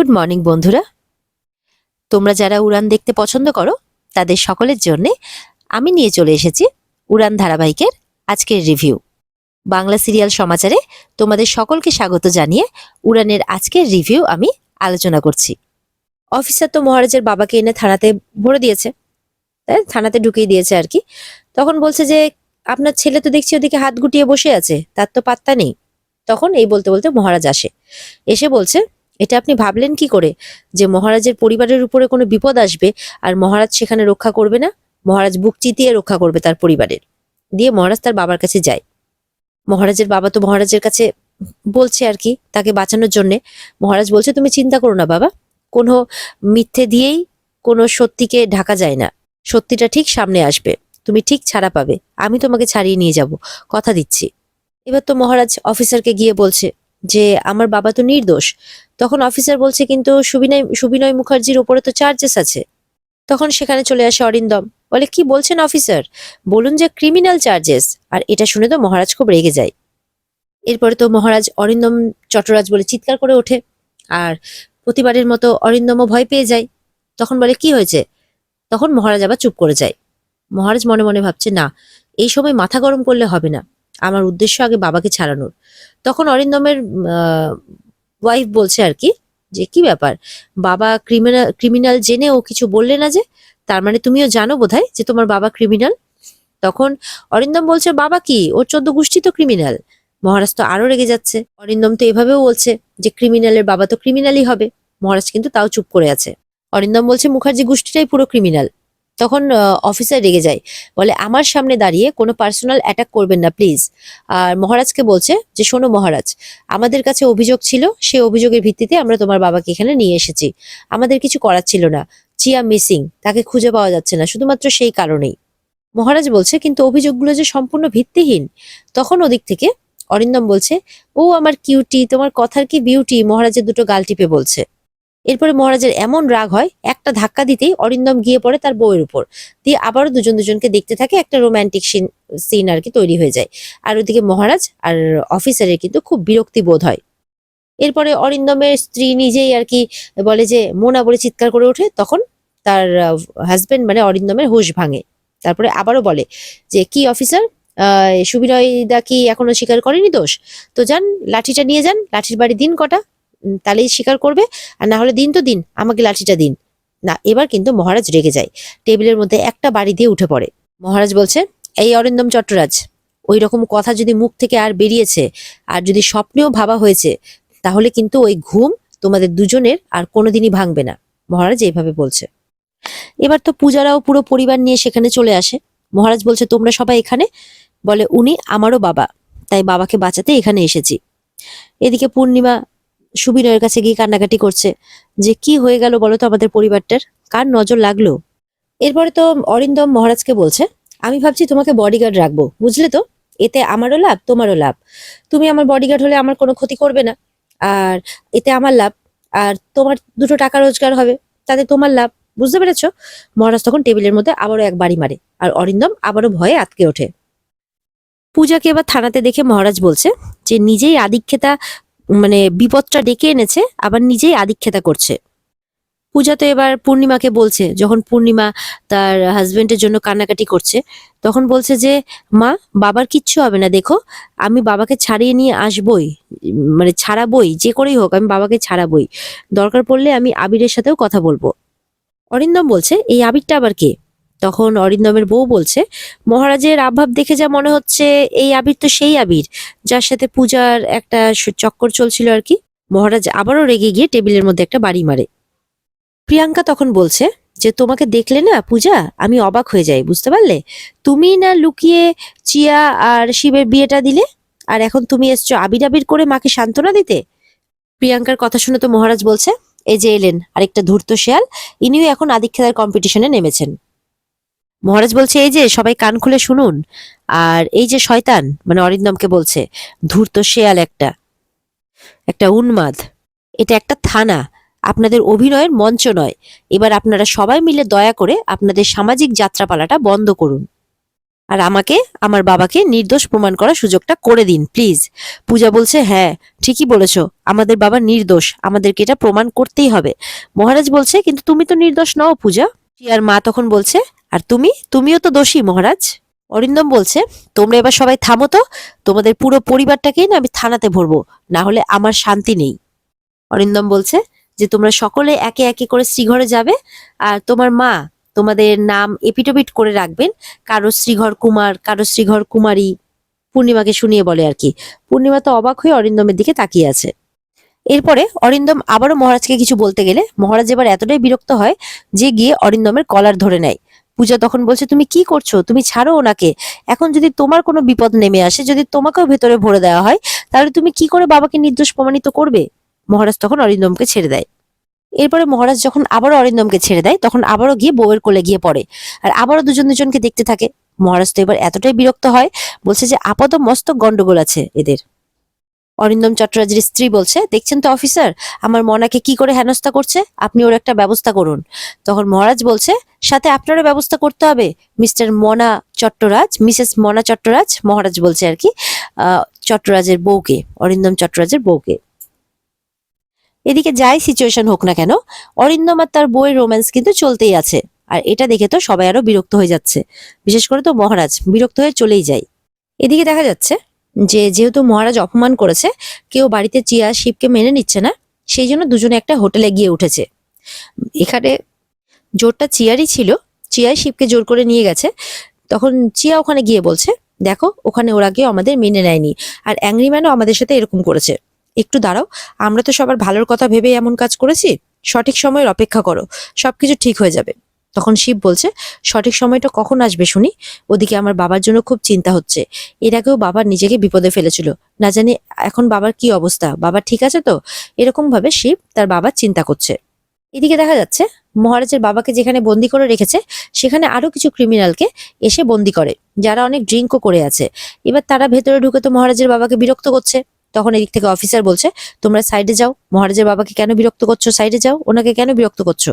Good morning, বন্ধুরা। তোমরা যারা উড়ান দেখতে পছন্দ করো, তাদের সকলের জন্য আমি নিয়ে চলে এসেছি উড়ান ধারাবাহিকের আজকের রিভিউ। বাংলা সিরিয়াল সমাচারে তোমাদের সকলকে স্বাগত জানিয়ে উড়ানের আজকের রিভিউ আমি আলোচনা করছি। অফিসার তো মহারাজের বাবাকে এনে থানাতে ভরে দিয়েছে, তাই থানাতে ঢুকিয়ে দিয়েছে আর কি। তখন বলছে যে, আপনার ছেলে তো দেখছি ওদিকে হাত গুটিয়ে বসে আছে, তার তো পাত্তা নেই। তখন এই বলতে বলতে মহারাজ আসে। এসে বলছে এটা আপনি ভাবলেন কি করে? যে মহারাজের পরিবারের উপরে কোনো বিপদ আসবে আর মহারাজ সেখানে রক্ষা করবে না? মহারাজ বুক চিতিয়ে রক্ষা করবে তার পরিবারের। দিয়ে মহারাজ তার বাবার কাছে যায়। মহারাজের বাবা তো মহারাজের কাছে বলছে আর কি, তাকে বাঁচানোর জন্যে। মহারাজ বলছে, তুমি চিন্তা করো না বাবা। কোনো মিথ্যে দিয়েই কোনো সত্যিকে ঢাকা যায় না। সত্যিটা ঠিক সামনে আসবে। তুমি ঠিক ছাড়া পাবে। আমি তোমাকে ছাড়িয়ে নিয়ে যাব। কথা দিচ্ছি। এবার তো মহারাজ অফিসারকে গিয়ে বলছে যে আমার বাবা তো নির্দোষ। তখন অফিসার বলছে, কিন্তু সুবিনয় সুবিনয় মুখার্জির ওপরে তো চার্জেস আছে। তখন সেখানে চলে আসে অরিন্দম। বলে, কি বলছেন অফিসার বলুন যে ক্রিমিনাল চার্জেস আর এটা শুনে তো মহারাজ খুব রেগে যায়। এরপরে তো মহারাজ অরিন্দম চট্টরাজ বলে চিৎকার করে ওঠে আর প্রতিবারের মতো অরিন্দমও ভয় পেয়ে যায়। তখন বলে, কি হয়েছে? তখন মহারাজ আবার চুপ করে যায়। মহারাজ মনে মনে ভাবছে, না, এই সময় মাথা গরম করলে হবে না। আমার উদ্দেশ্য আগে বাবাকে ছাড়ানোর। তখন অরিন্দমের ওয়াইফ বলছে আর কি, যে কি ব্যাপার? বাবা ক্রিমিনাল ক্রিমিনাল জেনে ও কিছু বললে না যে? তার মানে তুমিও জানো বোধহয় যে তোমার বাবা ক্রিমিনাল তখন অরিন্দম বলছে, বাবা কি? ওর চোদ্দ গোষ্ঠী তো ক্রিমিনাল মহারাজ তো আরও রেগে যাচ্ছে। অরিন্দম তো এভাবেও বলছে যে ক্রিমিনালের বাবা তো ক্রিমিনালই হবে। মহারাজ কিন্তু তাও চুপ করে আছে। অরিন্দম বলছে, মুখার্জি গোষ্ঠীটাই পুরো ক্রিমিনাল তখন অফিসার রেগে যায়। বলে, আমার সামনে দাঁড়িয়ে কোনো পার্সোনাল অ্যাটাক করবেন না প্লিজ আর মহারাজকে বলছে যে, শোনো মহারাজ, আমাদের কাছে অভিযোগ ছিল, সে অভিযোগের ভিত্তিতে আমরা তোমার বাবাকে এখানে নিয়ে এসেছি। আমাদের কিছু করার ছিল না। চিয়া মিসিং তাকে খুঁজে পাওয়া যাচ্ছে না, শুধুমাত্র সেই কারণেই। মহারাজ বলছে, কিন্তু অভিযোগগুলো যে সম্পূর্ণ ভিত্তিহীন। তখন ওদিক থেকে অরিন্দম বলছে, ও, আমার কিউটি তোমার কথার কি বিউটি মহারাজের দুটো গাল টিপে বলছে। এরপরে মহারাজের এমন রাগ হয়, একটা ধাক্কা দিতেই অরিন্দম গিয়ে পড়ে তার বউয়ের উপর। দিয়ে আবারও দুজন দুজনকে দেখতে থাকে, একটা রোমান্টিক সিন সিন আর কি তৈরি হয়ে যায়। আর ওদিকে মহারাজ আর অফিসারের কিন্তু খুব বিরক্তি বোধ হয়। এরপরে অরিন্দমের স্ত্রী নিজেই আর কি বলে যে, মোনা বলে চিৎকার করে ওঠে, তখন তার হাজবেন্ড মানে অরিন্দমের হুঁশ ভাঙে। তারপরে আবারও বলে যে, কি অফিসার আহ, সুবিনয় দা কি এখনও স্বীকার করেনি দোষ? তো যান, লাঠিটা নিয়ে যান, লাঠির বাড়ি দিন কটা। তাহলেই স্বীকার করবে। আর না হলে দিন তো দিন, আমাকে লাঠিটা দিন। না, এবার কিন্তু মহারাজ রেগে যায়। টেবিলের মধ্যে একটা বাড়ি দিয়ে উঠে পড়ে। মহারাজ বলছে, এই অরিন্দম চট্টরাজ ওই রকম কথা যদি মুখ থেকে আর বেরিয়েছে, আর যদি স্বপ্নেও ভাবা হয়েছে, তাহলে কিন্তু ওই ঘুম তোমাদের দুজনের আর কোনোদিনই ভাঙবে না। মহারাজ এইভাবে বলছে। এবার তো পূজারাও পুরো পরিবার নিয়ে সেখানে চলে আসে। মহারাজ বলছে, তোমরা সবাই এখানে? বলে, উনি আমারও বাবা, তাই বাবাকে বাঁচাতে এখানে এসেছি। এদিকে পূর্ণিমা সুবিনয়ের কাছে গিয়ে কান্নাকাটি করছে। যে কি হয়ে গেল বলো তো আমাদের পরিবারটার? কার নজর লাগল? এরপরে তো অরিন্দম মহারাজকে বলছে, আমি ভাবছি তোমাকে বডিগার্ড রাখব। বুঝলে তো? এতে আমারও লাভ, তোমারও লাভ। তুমি আমার বডিগার্ড হলে আমার কোনো ক্ষতি করবে না। আর এতে আমার লাভ, আর তোমার দুটো টাকা রোজগার হবে, তাতে তোমার লাভ। বুঝতে পেরেছ? মহারাজ তখন টেবিলের মধ্যে আবারও এক বাড়ি মারে, আর অরিন্দম আবারও ভয়ে আটকে ওঠে। পূজাকে এবার থানাতে দেখে মহারাজ বলছে যে নিজেই আদিক্ষেতা মানে বিপদটা ডেকে এনেছে, আবার নিজেই আদিক্ষেতা করছে। পূজা তো এবার পূর্ণিমাকে বলছে, যখন পূর্ণিমা তার হাজবেন্ডের জন্য কান্নাকাটি করছে, তখন বলছে যে, মা, বাবার কিচ্ছু হবে না, দেখো, আমি বাবাকে ছাড়িয়ে নিয়ে আসবই মানে ছাড়াবই, যে করেই হোক, আমি বাবাকে ছাড়াবই। দরকার পড়লে আমি আবিরের সাথেও কথা বলব। অরিন্দম বলছে, এই আবিরটা আবার কে? তখন অরিন্দমের বউ বলছে, মহারাজের আভাব দেখে যা মনে হচ্ছে, এই আবির তো সেই আবির, যার সাথে পূজার একটা চক্কর চলছিল আর কি। মহারাজ আবারও রেগে গিয়ে টেবিলের মধ্যে একটা বাড়ি মারে। প্রিয়াঙ্কা তখন বলছে, যে তোমাকে দেখলে না পূজা, আমি অবাক হয়ে যাই, বুঝতে পারলে? তুমি না লুকিয়ে চিয়া আর শিবের বিয়েটা দিলে? আর এখন তুমি এসছো আবির আবির করে মাকে সান্ত্বনা দিতে? প্রিয়াঙ্কার কথা শুনে তো মহারাজ বলছে, এই যে এলেন, আরেকটা ধূর্ত শেয়াল, ইনিও এখন আদিক্ষেতার কম্পিটিশনে নেমেছেন। মহারাজ বলছে, এই যে সবাই কান খুলে শুনুন। আর এই যে শয়তান মানে অরিন্দমকে বলছে, ধূর্ত শেয়াল একটা একটা উন্মাদ। এটা একটা থানা। আপনাদের অভিনয়ের মঞ্চ নয়। এবার আপনারা সবাই মিলে দয়া করে আপনাদের সামাজিক যাত্রাপালাটা বন্ধ করুন। আর আমাকে, আমার বাবাকে নির্দোষ প্রমাণ করার সুযোগটা করে দিন, প্লিজ। পূজা বলছে হ্যাঁ ঠিকই বলেছ। আমাদের বাবা নির্দোষ। আমাদেরকে এটা প্রমাণ করতেই হবে। মহারাজ বলছে, কিন্তু তুমি তো নির্দোষ নও পূজা? আর মা তখন বলছে আর তুমি? তুমিও তো দোষী, মহারাজ। অরিন্দম বলছে, তোমরা এবার সবাই থামো তো। তোমাদের পুরো পরিবারটাকেই না আমি থানাতে ভরবো। না হলে আমার শান্তি নেই। অরিন্দম বলছে, যে তোমরা সকলে একে একে করে শ্রীঘরে যাবে। আর তোমার মা তোমাদের নাম এপিটোপিট করে রাখবেন। কারও শ্রীঘর কুমার, কারও শ্রীঘর কুমারী। পূর্ণিমাকে শুনিয়ে বলে আর কি। পূর্ণিমা তো অবাক হয়ে অরিন্দমের দিকে তাকিয়ে আছে। এরপরে অরিন্দম আবারও মহারাজকে কিছু বলতে গেলে, মহারাজ এবার এতটাই বিরক্ত হয় যে গিয়ে অরিন্দমের কলার ধরে নেয়। পূজা তখন বলছে, তুমি কি করছ? তুমি ছাড়ো ওনাকে। এখন যদি তোমার কোনো বিপদ নেমে আসে, যদি তোমাকেও ভেতরে ভরে দেওয়া হয়, তাহলে তুমি কি করে বাবাকে নির্দোষ প্রমাণিত করবে? মহারাজ তখন অরিন্দমকে ছেড়ে দেয়। এরপরে মহারাজ যখন আবারও অরিন্দমকে ছেড়ে দেয়, তখন আবারও গিয়ে বউয়ের কোলে গিয়ে পড়ে। আর আবারও দুজন দুজনকে দেখতে থাকে। মহারাজ তো এবার এতটাই বিরক্ত হয়, বলছে যে আপাত মস্তক গন্ডগোল আছে এদের। অরিন্দম চট্টরাজের স্ত্রী বলছে, দেখছেন তো অফিসার, আমার মনাকে কি করে হেনস্থা করছে? আপনি ওর একটা ব্যবস্থা করুন। তখন মহারাজ বলছে, সাথে আপনারও ব্যবস্থা করতে হবে। মিস্টার মনা চট্টরাজ, মিসেস মনা চট্টরাজ, মহারাজ বলছে আর কি চট্টরাজের বউকে, অরিন্দম চট্টরাজের বউকে। এদিকে যাই সিচুয়েশন হোক না কেন, অরিন্দম আর তার বউয়ের রোম্যান্স কিন্তু চলতেই আছে। আর এটা দেখে তো সবাই আরও বিরক্ত হয়ে যাচ্ছে। বিশেষ করে তো মহারাজ, বিরক্ত হয়ে চলেই যায়। এদিকে দেখা যাচ্ছে যে যেহেতু মহারাজ অপমান করেছে, কেউ বাড়িতে চিয়া শিবকে মেনে নিচ্ছে না, সেই জন্য দুজনে একটা হোটেলে গিয়ে উঠেছে। এখানে জোরটা চিয়ারই ছিল চিয়াই শিবকে জোর করে নিয়ে গেছে। তখন চিয়া ওখানে গিয়ে বলছে, দেখো, ওখানে ওরা কেউ আমাদের মেনে নেয়নি, আর অ্যাংরিম্যানও আমাদের সাথে এরকম করেছে। একটু দাঁড়াও, আমরা তো সবার ভালোর কথা ভেবে এমন কাজ করেছি। সঠিক সময়ের অপেক্ষা করো, সবকিছু ঠিক হয়ে যাবে। তখন শিব বলছে, সঠিক সময়টা কখন আসবে শুনি? ওদিকে আমার বাবার জন্য খুব চিন্তা হচ্ছে। এর আগেও বাবার নিজেকে বিপদে ফেলেছিল। না জানি এখন বাবার কি অবস্থা। বাবা ঠিক আছে তো? এরকম ভাবে শিব তার বাবার চিন্তা করছে। এদিকে দেখা যাচ্ছে, মহারাজের বাবাকে যেখানে বন্দি করে রেখেছে, সেখানে আরও কিছু ক্রিমিনালকে এসে বন্দি করে, যারা অনেক ড্রিঙ্কও করে আছে। এবার তারা ভেতরে ঢুকে তো মহারাজের বাবাকে বিরক্ত করছে। তখন এদিক থেকে অফিসার বলছে, তোমরা সাইডে যাও। মহারাজের বাবাকে কেন বিরক্ত করছ? সাইডে যাও। ওনাকে কেন বিরক্ত করছ?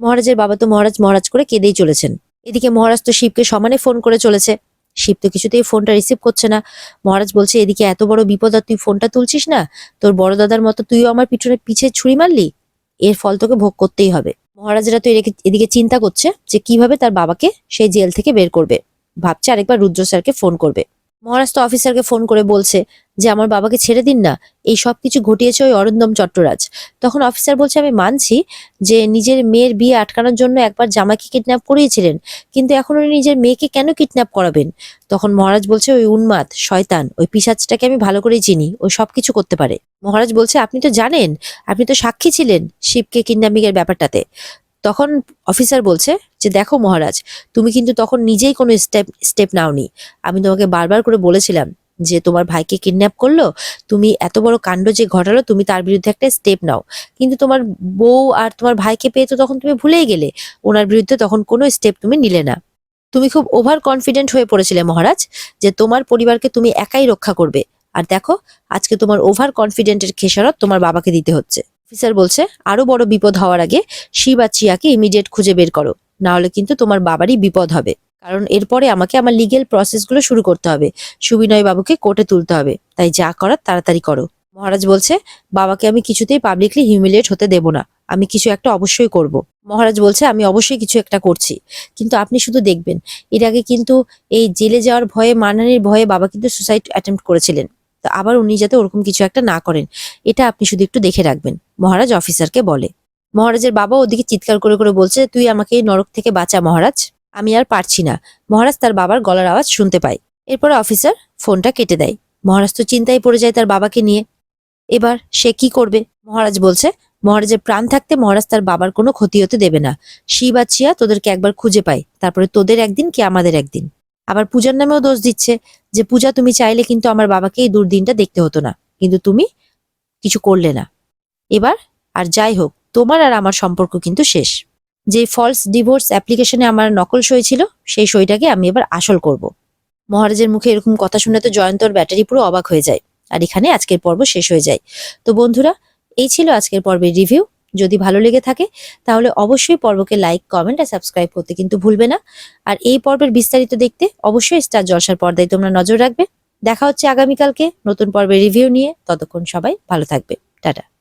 মহারাজের বাবা তো মহারাজ মহারাজ করে কেঁদেই চলেছেন। এদিকে মহারাজ তো শিবকে সমানে ফোন করে চলেছে। শিব তো কিছুতেই ফোনটা রিসিভ করছে না। মহারাজ বলছে, এদিকে এত বড় বিপদ আর তুই ফোনটা তুলছিস না? তোর বড় দাদার মতো তুইও আমার পিছনে পিছে ছুরি মারলি? এর ফল তোকে ভোগ করতেই হবে। মহারাজরা তো এদিকে- এদিকে চিন্তা করছে যে কীভাবে তার বাবাকে সেই জেল থেকে বের করবে। ভাবছে আরেকবার রুদ্র স্যারকে ফোন করবে। মহারাজ তো অফিসারকে ফোন করে বলছে যে, আমার বাবাকে ছেড়ে দিন না। এই সব কিছু ঘটিয়েছে ওই অরিন্দম চট্টরাজ। তখন অফিসার বলছে, আমি মানছি যে, নিজের মেয়ের বিয়ে আটকানোর জন্য একবার জামাকে কিডন্যাপ করিয়েছিলেন কিন্তু এখন উনি নিজের মেয়েকে কেন কিডন্যাপ করাবেন? তখন মহারাজ বলছে, ওই উন্মাদ, শয়তান, ওই পিসাচটাকে আমি ভালো করেই চিনি, ও সবকিছু করতে পারে। মহারাজ বলছে, আপনি তো জানেন, আপনি তো সাক্ষী ছিলেন শিবকে কিডন্যাপিং এর ব্যাপারটাতে। তখন অফিসার বলছে যে দেখো মহারাজ, তুমি কিন্তু তখন নিজেই কোনো স্টেপ স্টেপ নাওনি। আমি তোমাকে বারবার করে বলেছিলাম যে তোমার ভাইকে কিডন্যাপ করল, তুমি এত বড় কাণ্ড যে ঘটালো, তুমি তার বিরুদ্ধে একটা স্টেপ নাও। কিন্তু তোমার বউ আর তোমার ভাইকে পেয়ে তো তখন তুমি ভুলেই গেলে। ওনার বিরুদ্ধে তখন কোনো স্টেপ তুমি নিলে না। তুমি খুব ওভার কনফিডেন্ট হয়ে পড়েছিলে মহারাজ, যে তোমার পরিবারকে তুমি একাই রক্ষা করবে। আর দেখো, আজকে তোমার ওভার কনফিডেন্টের খেসারত তোমার বাবাকে দিতে হচ্ছে। অফিসার বলছে, আরও বড় বিপদ হওয়ার আগে শিব আর চিয়াকে ইমিডিয়েট খুঁজে বের করো। না হলে কিন্তু তোমার বাবারই বিপদ হবে। কারণ এরপরে আমাকে আমার লিগেল প্রসেসগুলো শুরু করতে হবে। সুবিনয় বাবুকে কোর্টে তুলতে হবে। তাই যা করার তাড়াতাড়ি করো। মহারাজ বলছে, বাবাকে আমি কিছুতেই পাবলিকলি হিউমিলিয়েট হতে দেব না। আমি কিছু একটা অবশ্যই করব। মহারাজ বলছে, আমি অবশ্যই কিছু একটা করছি। কিন্তু আপনি শুধু দেখবেন, এর আগে কিন্তু এই জেলে যাওয়ার ভয়ে, মানহানির ভয়ে বাবা কিন্তু সুসাইড অ্যাটেম্প্ট করেছিলেন। তো আবার উনি যাতে ওরকম কিছু একটা না করেন, এটা আপনি শুধু একটু দেখে রাখবেন। মহারাজ অফিসারকে বলে। মহারাজের বাবা ওদিকে চিৎকার করে করে বলছে, তুই আমাকে এই নরক থেকে বাঁচা মহারাজ। আমি আর পারছি না। মহারাজ তার বাবার গলার আওয়াজ শুনতে পায়। এরপরে অফিসার ফোনটা কেটে দেয়। মহারাজ তো চিন্তায় পড়ে যায় তার বাবাকে নিয়ে। এবার সে কি করবে? মহারাজ বলছে, মহারাজের প্রাণ থাকতে মহারাজ তার বাবার কোনো ক্ষতি হতে দেবে না। শিব আর চিয়া তোদেরকে একবার খুঁজে পায়। তারপরে তোদের একদিন কি আমাদের একদিন। আবার পূজার নামেও দোষ দিচ্ছে যে, পূজা তুমি চাইলে কিন্তু আমার বাবাকে এই দুর্দিনটা দেখতে হতো না। কিন্তু তুমি কিছু করলে না। এবার আর যাই হোক তোমার আর আমার সম্পর্ক কিন্তু শেষ। যে ফলস ডিভোর্স অ্যাপ্লিকেশনে আমার নকল সই ছিল, সেই সইটাকে আমি এবার আসল করব। মহারাজের মুখে এরকম কথা শুনে তো জয়ন্তর ব্যাটারি পুরো অবাক হয়ে যায়। আর এখানে আজকের পর্ব শেষ হয়ে যায়। তো বন্ধুরা, এই ছিল আজকের পর্বের রিভিউ যদি ভালো লেগে থাকে, তাহলে অবশ্যই পর্বকে লাইক কমেন্ট আর সাবস্ক্রাইব করতে কিন্তু ভুলবে না। আর এই পর্বের বিস্তারিত দেখতে অবশ্যই স্টার জলসার পর্দায় তোমরা নজর রাখবে। দেখা হচ্ছে আগামীকালকে নতুন পর্বের রিভিউ নিয়ে। ততক্ষণ সবাই ভালো থাকবে। টাটা।